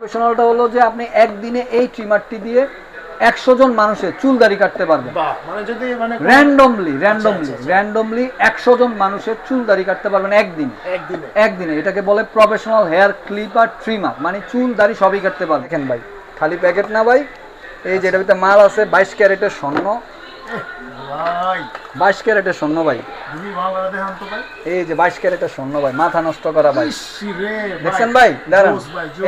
প্রফেশনালটা হলো যে আপনি একদিনে এই ট্রিমারটি দিয়ে একশো জন মানুষের চুল দাড়ি কাটতে পারবেন। Randomly randomly. র্যান্ডমলি একশো জন মানুষের চুল দাড়ি কাটতে পারবেন একদিন। একদিনে। এটাকে বলে প্রফেশনাল হেয়ার ক্লিপার ট্রিমার মানে চুল দাড়ি সবই কাটতে পারবেন। দেখেন ভাই খালি প্যাকেট না ভাই এই যে এটার ভিতরে মাল আছে বাইশ ক্যারেটের স্বর্ণ। বাইশ ক্যারেটের স্বর্ণ ভাই। খুবই ভালো দেখান তো ভাই। এই যে বাইশ ক্যারেটের স্বর্ণ ভাই মাথা নষ্ট করা ভাই। দেখছেন ভাই? দাঁড়ান।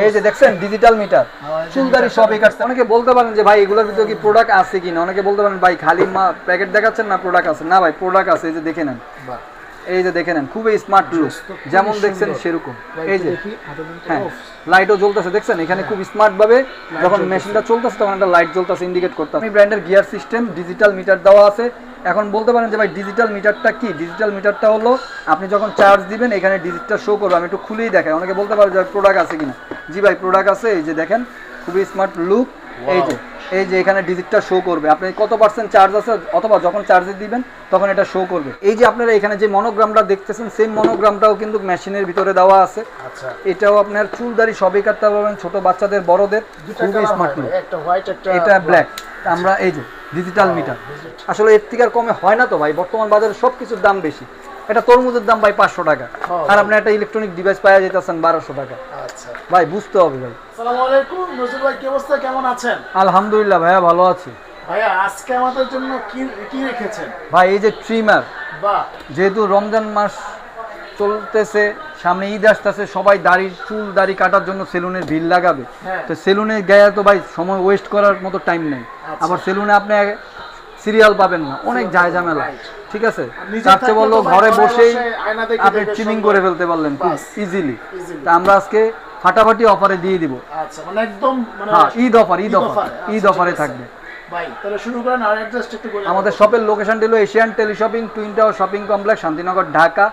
এই যে দেখছেন ডিজিটাল মিটার চুলদারি সবই কাটছে। অনেকে বলতে পারেন যে ভাই এগুলোর ভিতরে কি প্রোডাক্ট আছে কিনা? অনেকে বলতে পারেন ভাই খালি মা প্যাকেট দেখাচ্ছেন না প্রোডাক্ট আছে? না ভাই প্রোডাক্ট আছে এই যে দেখে নেন। এই যে দেখে নেন খুবই স্মার্ট লুক যেমন দেখছেন। সেরকম। এই যে। হ্যাঁ লাইটও জ্বলতেছে দেখছেন? এখানে খুব স্মার্ট ভাবে যখন মেশিনটা চলতেছে তখন একটা লাইট জ্বলতেছে ইন্ডিকেট করতে আমি ব্র্যান্ডের গিয়ার সিস্টেম ডিজিটাল মিটার দেওয়া আছে। এখন বলতে পারেন যে ভাই ডিজিটাল মিটারটা কি? ডিজিটাল মিটারটা হলো আপনি যখন চার্জ দিবেন এখানে ডিজিটটা শো করবে। আমি একটু খুলেই দেখাই। অনেকে বলতে পারে যে প্রোডাক্ট আছে কিনা? জি ভাই প্রোডাক্ট আছে। এই যে দেখেন খুবই স্মার্ট লুক এই যে এই যে এখানে ডিজিটটা শো করবে। আপনি কত পার্সেন্ট চার্জ আছে অথবা যখন চার্জে দিবেন তখন এটা শো করবে। এই যে আপনারা এখানে যে মনোগ্রামটা দেখতেছেন সেম মনোগ্রামটাও কিন্তু মেশিনের ভিতরে দেওয়া আছে। আচ্ছা। এটাও আপনার চুল দাড়ি সবই কাটতে পারবেন ছোট বাচ্চাদের বড়দের খুবই স্মার্ট একটা হোয়াইট একটা এটা ব্ল্যাক আমরা এই যে ডিজিটাল মিটার আসলে এর থেকে আর কমে হয় না তো ভাই বর্তমান বাজারে সব কিছুর দাম বেশি। এটা তরমুজের দাম ভাই পাঁচশো টাকা। হ্যাঁ, আর আপনি একটা ইলেকট্রনিক ডিভাইস পাওয়া যেতেছেন বারোশো টাকা। আচ্ছা। ভাই বুঝতে হবে ভাই। কি অবস্থা? কেমন আছেন? আলহামদুলিল্লাহ ভাইয়া ভালো আছি। ভাইয়া আজকে আমাদের জন্য কি কি রেখেছেন? ভাই এই যে ট্রিমার যেহেতু রমজান মাস চলতেছে সামনে ঈদ আসতেছে সবাই দাড়ির চুল দাড়ি কাটার জন্য সেলুনের ভিড় লাগাবে। হ্যাঁ। তো সেলুনে গেলে তো ভাই সময় ওয়েস্ট করার মতো টাইম নেই। আচ্ছা। আবার সেলুনে আপনি সিরিয়াল পাবেন না। অনেক যায় ঝামেলা. ঠিক আছে? তার চেয়ে বলল ঘরে বসেই বসে আপনি চিনিং ট্রিমিং করে ফেলতে পারলেন ইজিলি তা আমরা আজকে ফাটাফাটি অফারে দিয়ে দিব। আচ্ছা মানে একদম মানে হ্যাঁ ঈদ অফার ঈদ অফার আচ্ছা, ঈদ অফারে থাকবে। একটু বলে আমাদের শপের লোকেশনটি হল Asian teleshopping twin tower shopping complex Shantinagar Dhaka.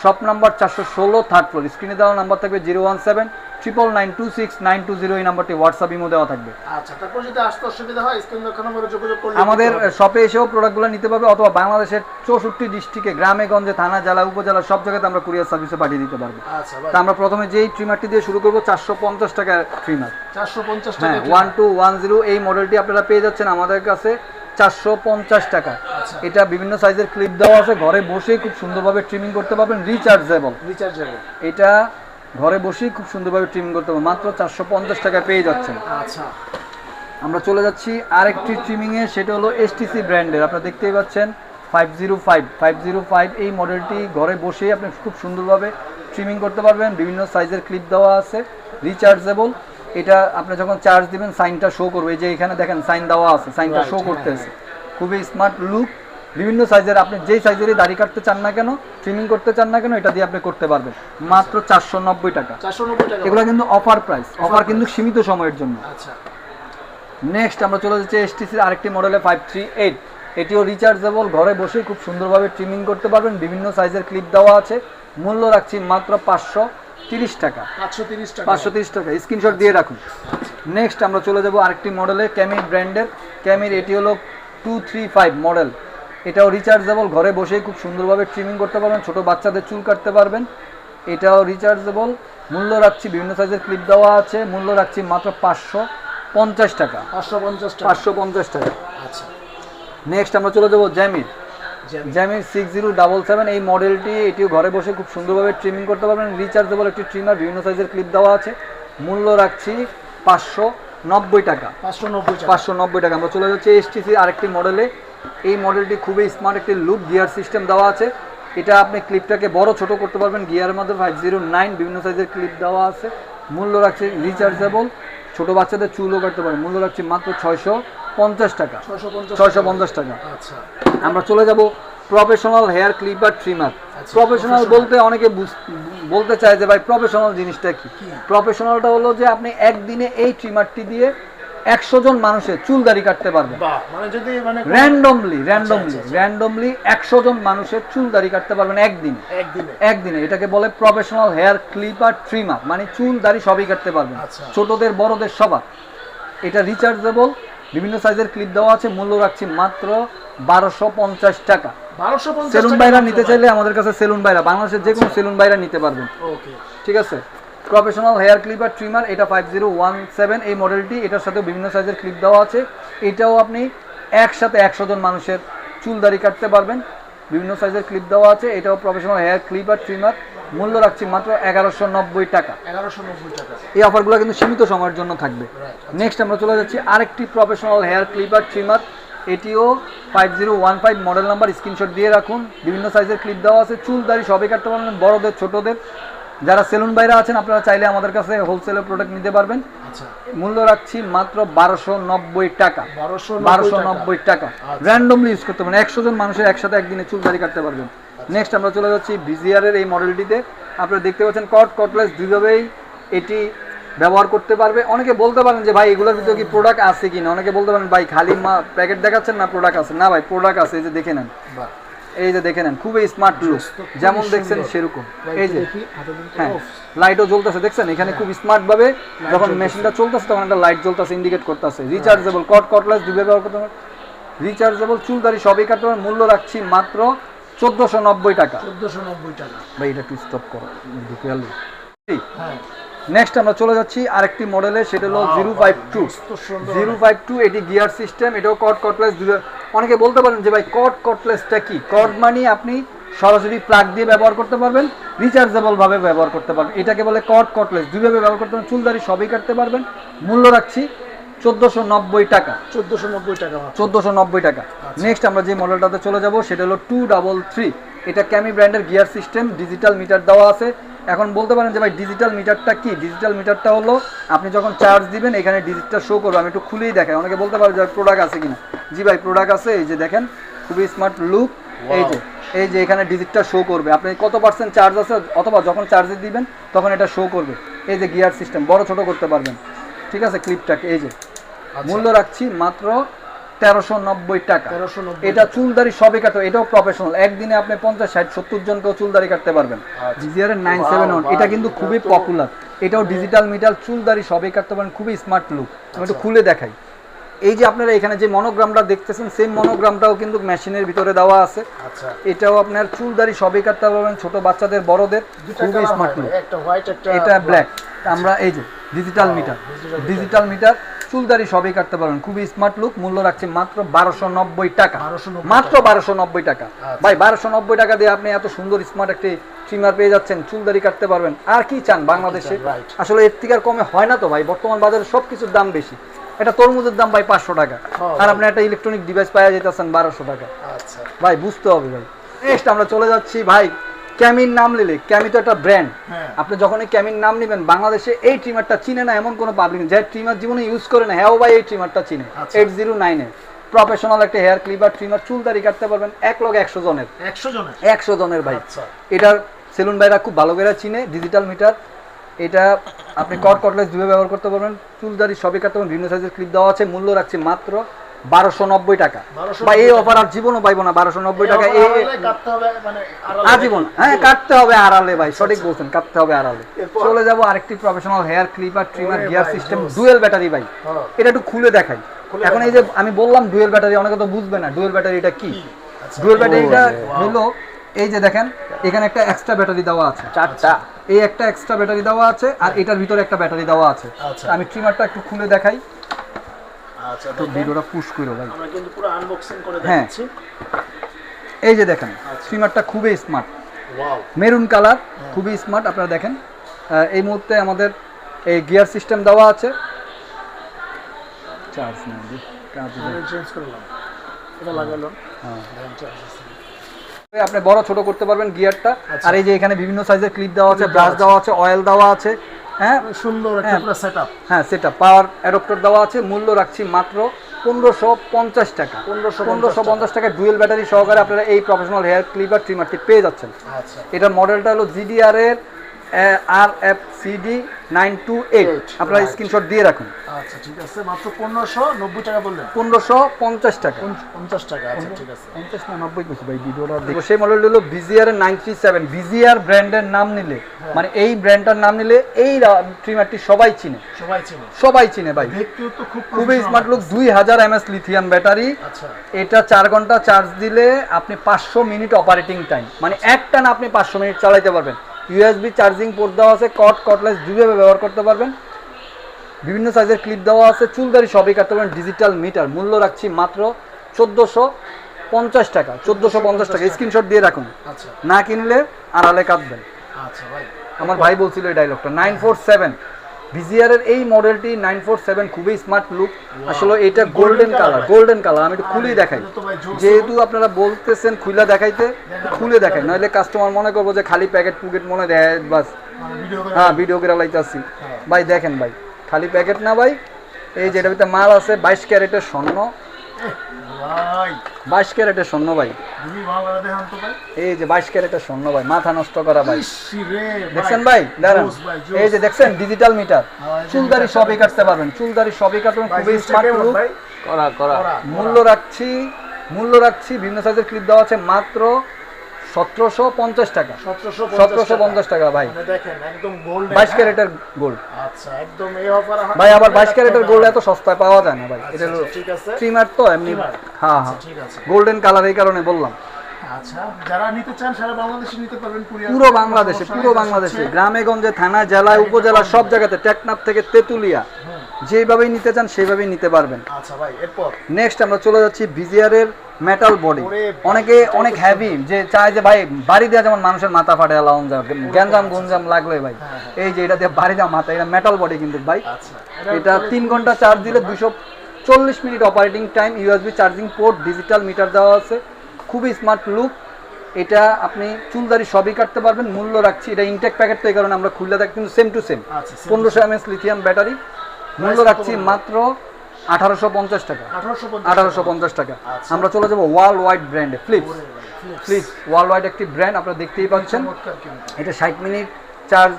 Shop number চারশো ষোলো থার্ড ফ্লোর স্ক্রিনে দেওয়া নাম্বার থাকবে zero one seven triple nine two six nine two zero এই নাম্বারটি হোয়াটসঅ্যাপ ইমো দেওয়া থাকবে। আচ্ছা তারপর যদি আসতে অসুবিধা হয় স্ক্রিন দেখানো নম্বরে যোগাযোগ করলে আমাদের শপে এসেও প্রোডাক্টগুলো নিতে পারবে অথবা বাংলাদেশের চৌষট্টি ডিস্ট্রিক্টে গ্রামে গঞ্জে থানা জেলা উপজেলা সব জায়গাতে আমরা কুরিয়ার সার্ভিসে পাঠিয়ে দিতে পারব। আচ্ছা তা আমরা প্রথমে যেই ট্রিমারটি দিয়ে শুরু করব চারশো পঞ্চাশ টাকার ট্রিমার চারশো পঞ্চাশ টাকা ওয়ান টু ওয়ান জিরো এই মডেলটি আপনারা পেয়ে যাচ্ছেন আমাদের কাছে। চারশো পঞ্চাশ টাকা। আচ্ছা। এটা বিভিন্ন সাইজের ক্লিপ দেওয়া আছে। ঘরে বসেই খুব সুন্দরভাবে ট্রিমিং করতে পারবেন। রিচার্জেবল রিচার্জেবল এটা ঘরে বসেই খুব সুন্দরভাবে ট্রিমিং করতে পারবেন। মাত্র চারশো পঞ্চাশ টাকায় পেয়ে যাচ্ছেন। আচ্ছা। আমরা চলে যাচ্ছি আরেকটি ট্রিমিংয়ে সেটা হলো এসটিসি ব্র্যান্ডের আপনারা দেখতেই পাচ্ছেন five zero five five zero five এই মডেলটি ঘরে বসেই আপনি খুব সুন্দরভাবে ট্রিমিং করতে পারবেন। বিভিন্ন সাইজের ক্লিপ দেওয়া আছে। রিচার্জেবল এটা আপনি যখন চার্জ দিবেন সাইনটা শো করবে। এই যে এখানে দেখেন সাইন দেওয়া আছে সাইনটা শো হ্যাঁ, করতেছে। খুবই স্মার্ট লুক বিভিন্ন সাইজের আপনি যেই সাইজেরই দাড়ি কাটতে চান না কেন ট্রিমিং করতে চান না কেন এটা দিয়ে আপনি করতে পারবেন। মাত্র চারশো নব্বই টাকা। এগুলো কিন্তু অফার প্রাইস অফার কিন্তু সীমিত সময়ের জন্য। আচ্ছা। নেক্সট আমরা চলে যাচ্ছি এসটিসির আরেকটি মডেলে ফাইভ থ্রি এইট এটিও রিচার্জেবল ঘরে বসে খুব সুন্দরভাবে ট্রিমিং করতে পারবেন। বিভিন্ন সাইজের ক্লিপ দেওয়া আছে। মূল্য রাখছি মাত্র পাঁচশো। তিরিশ টাকা। পাঁচশো তিরিশ টাকা। স্ক্রিনশট দিয়ে রাখুন। নেক্সট আমরা চলে যাব আরেকটি মডেলে ক্যামির ব্র্যান্ডের ক্যামির এটি হলো টু থ্রি ফাইভ মডেল এটাও রিচার্জেবল ঘরে বসেই খুব সুন্দরভাবে ট্রিমিং করতে পারবেন। ছোট বাচ্চাদের চুল কাটতে পারবেন। এটাও রিচার্জেবল মূল্য রাখছি বিভিন্ন সাইজের ক্লিপ দেওয়া আছে। মূল্য রাখছি মাত্র পাঁচশো পঞ্চাশ টাকা। পাঁচশো পঞ্চাশ টাকা। পাঁচশো পঞ্চাশ টাকা। আচ্ছা। নেক্সট আমরা চলে যাব জ্যামির জ্যাম। সিক্স জিরো ডাবল সেভেন এই মডেলটি এটিও ঘরে বসে খুব সুন্দরভাবে ট্রিমিং করতে পারবেন। রিচার্জেবল একটি ট্রিমার বিভিন্ন সাইজের ক্লিপ দেওয়া আছে। মূল্য রাখছি পাঁচশো নব্বই টাকা। পাঁচশো নব্বই টাকা। পাঁচশো নব্বই টাকা। আমরা চলে যাচ্ছি এসটিসি আরেকটি মডেলে এই মডেলটি খুবই স্মার্ট একটি লুপ গিয়ার সিস্টেম দেওয়া আছে। এটা আপনি ক্লিপটাকে বড় ছোট করতে পারবেন। গিয়ারের মধ্যে ফাইভ জিরো নাইন বিভিন্ন সাইজের ক্লিপ দেওয়া আছে। মূল্য রাখছে রিচার্জেবল ছোট বাচ্চাদের চুলও কাটতে পারেন। মূল্য রাখছি মাত্র ছয়শো পঞ্চাশ টাকা। ছয়শো পঞ্চাশ টাকা। আচ্ছা। আমরা চলে যাব professional hair clipper trimmer professional বলতে অনেকে বলতে চায় যে ভাই প্রফেশনাল জিনিসটা কি? প্রফেশনালটা হলো যে আপনি একদিনে এই ট্রিমারটি দিয়ে একশো জন মানুষের চুল দাড়ি কাটতে পারবেন। Randomly randomly. র্যান্ডমলি একশো জন মানুষের চুল দাড়ি কাটতে পারবেন একদিন। একদিনে। একদিনে এটাকে বলে প্রফেশনাল হেয়ার ক্লিপার ট্রিমার মানে চুল দাড়ি সবই কাটতে পারবেন। আচ্ছা। ছোটদের বড়দের সবার। এটা রিচার্জেবল বিভিন্ন সাইজের ক্লিপ দেওয়া আছে মূল্য রাখছি মাত্র বারোশো পঞ্চাশ টাকা। বারোশো সেলুন বাইরা নিতে চাইলে আমাদের কাছে সেলুন বাইরা বাংলাদেশের যে কোনো সেলুন বাইরা নিতে পারবেন। ওকে। ঠিক আছে? প্রফেশনাল হেয়ার ক্লিপার ট্রিমার এটা ফাইভ জিরো ওয়ান সেভেন এই মডেলটি এটার সাথে বিভিন্ন সাইজের ক্লিপ দেওয়া আছে। এটাও আপনি একসাথে একশো জন মানুষের চুল দাড়ি কাটতে পারবেন। বিভিন্ন সাইজের ক্লিপ দেওয়া আছে। এটাও প্রফেশনাল হেয়ার ক্লিপার ট্রিমার মূল্য রাখছি মাত্র এগারোশো নব্বই টাকা। এগারোশো নব্বই টাকা। এই অফারগুলো কিন্তু সীমিত সময়ের জন্য থাকবে। নেক্সট আমরা চলে যাচ্ছি আরেকটি প্রফেশনাল হেয়ার ক্লিপার ট্রিমার এটিও five zero one five model number screenshot দিয়ে রাখুন। বিভিন্ন সাইজের ক্লিপ দেওয়া আছে। চুল দাড়ি সবই কাটতে পারবেন বড়দের ছোটদের। যারা সেলুন বাইরে আছেন আপনারা চাইলে আমাদের কাছে হোলসেলে প্রোডাক্ট নিতে পারবেন। আচ্ছা। মূল্য রাখছি মাত্র বারোশো নব্বই টাকা। বারোশো নব্বই টাকা। আচ্ছা। র্যান্ডমলি ইউজ করতে পারবেন। একশো জন মানুষের একসাথে একদিনে চুল দাড়ি কাটতে পারবেন। নেক্সট আমরা চলে যাচ্ছি ভিজিআরের এই মডেলটিতে আপনারা দেখতে পাচ্ছেন কট কটলেস দুইভাবেই এটি ব্যবহার করতে পারবে। অনেকে বলতে পারেন যে ভাই এগুলোর ভিতরে কি প্রোডাক্ট আছে কিনা? অনেকে বলতে পারেন ভাই খালি মা প্যাকেট দেখাচ্ছেন না প্রোডাক্ট আছে? না ভাই প্রোডাক্ট আছে এই যে দেখে নেন। এই যে দেখে নেন খুবই স্মার্ট লুক যেমন দেখছেন সেরকম। এই যে তো, হ্যাঁ লাইটও জ্বলতেছে দেখছেন? এখানে খুব স্মার্ট ভাবে যখন মেশিনটা চলতেছে তখন একটা লাইট জ্বলতেছে ইন্ডিকেট করতেছে। রিচার্জেবল কট কটলেস দুই ব্যবহার করতে পারেন রিচার্জেবল চুলদারি সবই কাটতে পারেন মূল্য রাখছি মাত্র চোদ্দোশো নব্বই টাকা। চোদ্দোশো নব্বই টাকা। ভাই এটা একটু স্টপ করো। ঢুকে হ্যাঁ। নেক্সট আমরা চলে যাচ্ছি আরেকটি মডেলে সেটা হলো zero five two zero five two এটি গিয়ার সিস্টেম এটাও কট কটলেস অনেকে বলতে পারেন যে ভাই কট কটলেসটা কি? কট মানে আপনি সরাসরি প্লাগ দিয়ে ব্যবহার করতে পারবেন রিচার্জেবলভাবে ব্যবহার করতে পারবেন। এটাকে বলে কট কটলেস দুইভাবে ব্যবহার করতে পারবেন চুলদারি সবই কাটতে পারবেন। মূল্য রাখছি চোদ্দোশো নব্বই টাকা। চোদ্দোশো নব্বই টাকা। চোদ্দোশো নব্বই টাকা। নেক্সট আমরা যে মডেলটাতে চলে যাব সেটা হলো টু ডাবল থ্রি এটা ক্যামি ব্র্যান্ডের গিয়ার সিস্টেম ডিজিটাল মিটার দেওয়া আছে। এখন বলতে পারেন যে ভাই ডিজিটাল মিটারটা কি? ডিজিটাল মিটারটা হলো আপনি যখন চার্জ দিবেন এখানে ডিজিটটা শো করবে। আমি একটু খুলেই দেখাই। অনেকে বলতে পারে যে প্রোডাক্ট আছে কিনা? জি ভাই প্রোডাক্ট আছে। এই যে দেখেন খুবই স্মার্ট লুক এই যে এই যে এখানে ডিজিটটা শো করবে। আপনি কত পার্সেন্ট চার্জ আছে? অথবা যখন চার্জে দিবেন তখন এটা শো করবে। এই যে গিয়ার সিস্টেম বড় ছোট করতে পারবেন। ঠিক আছে ক্লিপটাকে এই যে। মূল্য রাখছি মাত্র তেরোশো নব্বই টাকা। 1390 এটা চুলদারি সবই কাটো এটাও প্রফেশনাল একদিনে আপনি পঞ্চাশ ষাট সত্তর জনকেও চুলদারি কাটতে পারবেন। জিজিআর নাইন সেভেন ওয়ান এটা কিন্তু খুবই পপুলার এটাও ডিজিটাল মিটার চুলদারি সবই কাটতে পারেন খুবই স্মার্ট লুক আমি একটু খুলে দেখাই। এই যে আপনারা এখানে যে মনোগ্রামটা দেখতেছেন সেম মনোগ্রামটাও কিন্তু মেশিনের ভিতরে দেওয়া আছে। আচ্ছা। এটাও আপনার চুলদারি সবই কাটতে পারবেন ছোট বাচ্চাদের বড়দের। খুবই স্মার্ট এটা ব্ল্যাক আমরা এই যে ডিজিটাল মিটার ডিজিটাল মিটার চুলদারি সবই কাটতে পারবেন। খুবই স্মার্ট লুক মূল্য রাখছে মাত্র বারোশো নব্বই টাকা মাত্র বারোশো নব্বই টাকা। আচ্ছা। ভাই বারোশো নব্বই টাকা দিয়ে আপনি এত সুন্দর স্মার্ট একটি ট্রিমার পেয়ে যাচ্ছেন চুলদারি কাটতে পারবেন। আর কি চান বাংলাদেশে? আসলে এর থেকে আর কমে হয় না তো ভাই বর্তমান বাজারে সব কিছুর দাম বেশি। এটা তরমুজের দাম ভাই পাঁচশো টাকা। হ্যাঁ, আর আপনি একটা ইলেকট্রনিক ডিভাইস পাওয়া যেতেছেন বারোশো টাকা। আচ্ছা। ভাই বুঝতে হবে ভাই। নেক্সট আমরা চলে যাচ্ছি ভাই ক্যামির নাম নিলে ক্যামি তো একটা ব্র্যান্ড আপনি যখন এই ক্যামির নাম নেবেন বাংলাদেশে এই ট্রিমারটা চিনে না এমন কোনো পাবলিক যে ট্রিমার জীবনে ইউজ করে না হ্যাঁ ভাই এই ট্রিমারটা চিনে। এইট জিরো নাইনে প্রফেশনাল একটা হেয়ার ক্লিপার ট্রিমার চুল দাড়ি কাটতে পারবেন এক লগ একশো জনের। একশো জনের? একশো জনের ভাই। আচ্ছা। এটার সেলুন ভাইরা খুব ভালো করে চিনে ডিজিটাল মিটার এটা আপনি কট কটলেস দুবে ব্যবহার করতে পারবেন। চুল দাড়ি সবই কাটতে পারবেন। বিভিন্ন সাইজের ক্লিপ দেওয়া আছে মূল্য রাখছে মাত্র বারোশো নব্বই টাকা। 1290 বা এই অফার আর জীবনও পাইবো না বারোশো নব্বই টাকা এই আড়ালে কাটতে হবে মানে আজীবন হ্যাঁ কাটতে হবে আড়ালে ভাই সঠিক বলছেন কাটতে হবে আড়ালে? চলে যাব আরেকটি professional hair clipper trimmer gear system. Dual battery ভাই। হ্যাঁ। এটা একটু খুলে দেখাই। এখন এই যে আমি বললাম ডুয়েল ব্যাটারি অনেকে তো বুঝবে না ডুয়েল ব্যাটারিটা কি? আচ্ছা। ডুয়েল ব্যাটারিটা হলো এই যে দেখেন এখানে একটা এক্সট্রা ব্যাটারি দেওয়া আছে। চারটা। এই একটা এক্সট্রা ব্যাটারি দেওয়া আছে আর এটার ভিতরে একটা ব্যাটারি দেওয়া আছে। আচ্ছা। আমি ট্রিমারটা একটু খুলে দেখাই। আচ্ছা তো ভিডিওটা পুশ করো ভাই। আমরা কিন্তু পুরো আনবক্সিং করে হ্যাঁ। দেখাচ্ছি। এই যে দেখেন আচ্ছা। ট্রিমারটা খুবই স্মার্ট মেরুন কালার খুবই স্মার্ট আপনারা দেখেন। এই মুহূর্তে আমাদের এই গিয়ার সিস্টেম দেওয়া আছে। চার্জ না আমি চেঞ্জ করলাম এটা লাগালো। হ্যাঁ। আছে। আপনি বড় ছোট করতে পারবেন গিয়ারটা আচ্ছা। আর এই যে এখানে বিভিন্ন সাইজের ক্লিপ দেওয়া আছে ব্রাশ দেওয়া আছে। অয়েল দেওয়া আছে। হ্যাঁ? সুন্দর একটা হ্যাঁ। সেটআপ হ্যাঁ সেটা পাওয়ার অ্যাডপ্টার দেওয়া আছে মূল্য রাখছি মাত্র পনেরোশো পঞ্চাশ টাকা। পনেরোশো পনেরোশো পঞ্চাশ টাকা ডুয়েল ব্যাটারি সহকারে আপনারা এই প্রফেশনাল হেয়ার ক্লিপার ট্রিমারটি পেয়ে যাচ্ছেন। আচ্ছা। এটার মডেলটা হলো জিডিআর এর R F CD nine two eight আপনারা. স্ক্রিনশট দিয়ে রাখুন। আচ্ছা ঠিক আছে। মাত্র পনেরোশো নব্বই টাকা বললেন? পনেরোশো পঞ্চাশ টাকা। পঞ্চ- পঞ্চাশ টাকা আচ্ছা ঠিক আছে। পঞ্চাশ না নব্বই কিছু ভাই ভিডিওটা দেখো সেই মডেলটা হলো বিজিআর এর নাইন থ্রি সেভেন বিজিআর ব্র্যান্ডের নাম নিলে মানে এই ব্র্যান্ডটার নাম নিলে এই ট্রিমারটি সবাই চিনে। সবাই চিনে। সবাই চিনে ভাই। তো খুব খুবই স্মার্ট লুক দুই হাজার এমএস লিথিয়াম ব্যাটারি আচ্ছা। এটা চার ঘণ্টা চার্জ দিলে আপনি পাঁচশো মিনিট অপারেটিং টাইম মানে এক টান আপনি পাঁচশো মিনিট চালাইতে পারবেন। ইউএসবি চার্জিং পোর্ট দেওয়া আছে কট কটলেস দুইভাবে ব্যবহার করতে পারবেন। বিভিন্ন সাইজের ক্লিপ দেওয়া আছে চুলদারি সবই কাটতে পারবেন ডিজিটাল মিটার মূল্য রাখছি মাত্র চোদ্দোশো পঞ্চাশ টাকা চোদ্দোশো পঞ্চাশ টাকা। স্ক্রিনশট দিয়ে রাখুন। আচ্ছা। না কিনলে আড়ালে কাটবেন। আচ্ছা ভাই। আমার ভাই বলছিল এই ডায়লগটা নাইন ফোর সেভেন ভিজিআরের এই মডেলটি নাইন ফোর সেভেন খুবই স্মার্ট লুক আসলে এটা গোল্ডেন কালার গোল্ডেন কালার আমি একটু খুলেই দেখাই। যেহেতু আপনারা বলতেছেন খুলে দেখাইতে খুলে দেখাই। নইলে কাস্টমার মনে করব যে খালি প্যাকেট পুকেট মনে দেয় বাস। মানে হ্যাঁ ভিডিও করে লাইতেছি হ্যাঁ। ভাই দেখেন ভাই খালি প্যাকেট না ভাই এই যেটা ভিতরে মাল আছে বাইশ ক্যারেটের স্বর্ণ। বাইশ ক্যারেটের স্বর্ণ ভাই। এই যে বাইশ ক্যারেটের স্বর্ণ ভাই মাথা নষ্ট করা ভাই। দেখছেন ভাই? দাঁড়ান। এই যে দেখছেন ডিজিটাল মিটার হ্যাঁ, এই চুলদারি সবই কাটতে পারবেন। চুলদারি সবই কাটবেন খুবই স্মার্ট? করা করা। করা, মূল্য রাখছি মূল্য রাখছি বিভিন্ন সাইজের ক্লিপ দেওয়া আছে মাত্র সতেরোশো পঞ্চাশ টাকা। সতেরোশো পঞ্চাশ টাকা। ভাই। মানে বাইশ ক্যারেটের গোল্ড আচ্ছা ভাই আবার বাইশ ক্যারেটের গোল্ড এত সস্তায় পাওয়া যায় না ভাই। এটা আছে। ট্রিমার তো এমনি হ্যাঁ আচ্ছা, হ্যাঁ গোল্ডেন কালার এই কারণে বললাম। আচ্ছা পুরো বাংলাদেশে পুরো বাংলাদেশে গ্রামে গঞ্জে থানা জেলায় উপজেলা সব জায়গাতে টেকনাফ থেকে তেতুলিয়া যেভাবেই নিতে চান সেইভাবেই নিতে পারবেন। আচ্ছা ভাই এরপর? নেক্সট আমরা চলে যাচ্ছি বিজিআর এর মেটাল বডি অনেকে অনেক হেভি যে চায় যে ভাই বাড়ি দেওয়া যেমন মানুষের মাথা ফাটে লাউন যায় গ্যাঞ্জাম গুঞ্জাম লাগলে ভাই। এই যে এটা দিয়ে বাড়ি দেওয়া মাথা এটা মেটাল বডি কিন্তু ভাই। আচ্ছা এটা তিন ঘণ্টা চার্জ দিলে দুশো চল্লিশ minute operating time USB charging port digital meter দেওয়া আছে। খুবই স্মার্ট লুক এটা আপনি চুলদারি সবই কাটতে পারবেন মূল্য রাখছি। এটা ইনটেক প্যাকেট তো এই কারণে আমরা খুললে থাকি কিন্তু সেম টু সেম আচ্ছা পনেরোশো এমএস লিথিয়াম ব্যাটারি মূল্য রাখছি মাত্র আঠারোশো পঞ্চাশ টাকা। আঠারোশো পঞ্চাশ টাকা। আচ্ছা। আমরা চলে যাব ওয়ার্ল্ড ওয়াইড ব্র্যান্ডে ফ্লিপস ফ্লিপস ওয়ার্ল্ড ওয়াইড একটি ব্র্যান্ড আপনারা দেখতেই পাচ্ছেন। এটা ষাট মিনিট চার্জ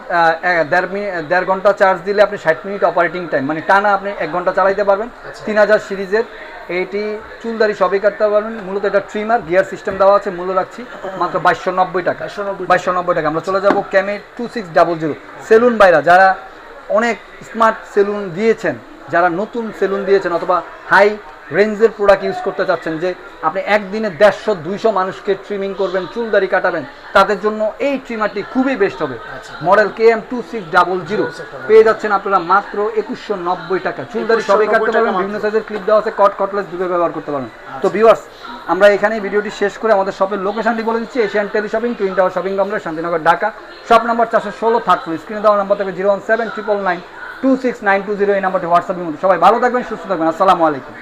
দেড় মিনিট দেড় ঘণ্টা চার্জ দিলে আপনি ষাট মিনিট অপারেটিং টাইম মানে টানা আপনি এক ঘণ্টা চালাইতে পারবেন। আচ্ছা। তিন হাজার সিরিজের এইটি চুলদারি সবই কাটতে পারবেন। মূলত এটা ট্রিমার গিয়ার সিস্টেম দেওয়া আছে মূল্য রাখছি মাত্র বাইশশো নব্বই টাকা। বাইশশো নব্বই টাকা। আমরা চলে যাব ক্যামে two six double zero salon বাইরা যারা অনেক স্মার্ট সেলুন দিয়েছেন যারা নতুন সেলুন দিয়েছেন অথবা হাই রেঞ্জের প্রোডাক্ট ইউজ করতে চাচ্ছেন যে আপনি একদিনে দেড়শো দুইশো মানুষকে ট্রিমিং করবেন চুলদারি কাটাবেন তাদের জন্য এই ট্রিমারটি খুবই বেস্ট হবে। আচ্ছা। Model K M two six double zero পেয়ে যাচ্ছেন আপনারা মাত্র একুশশো নব্বই টাকা। চুলদারি সবাই কাটতে পারবেন বিভিন্ন সাইজের ক্লিপ দেওয়া আছে কট কটলেস দুটো ব্যবহার করতে পারবেন। আচ্ছা। তো ভিউয়ার্স আমরা এখানেই ভিডিওটি শেষ করে আমাদের শপের লোকেশনটি বলে দিচ্ছি Asian tele shopping twin tower shopping complex Shantinagar, Dhaka. Shop number চারশো ষোলো থার্ড ফ্লোর স্ক্রিনে দেওয়া নাম্বার থাকবে zero one seven triple nine two six nine two zero এই নাম্বারটি হোয়াটসঅ্যাপের মধ্যে। সবাই ভালো থাকবেন, সুস্থ থাকবেন। আসসালামু আলাইকুম।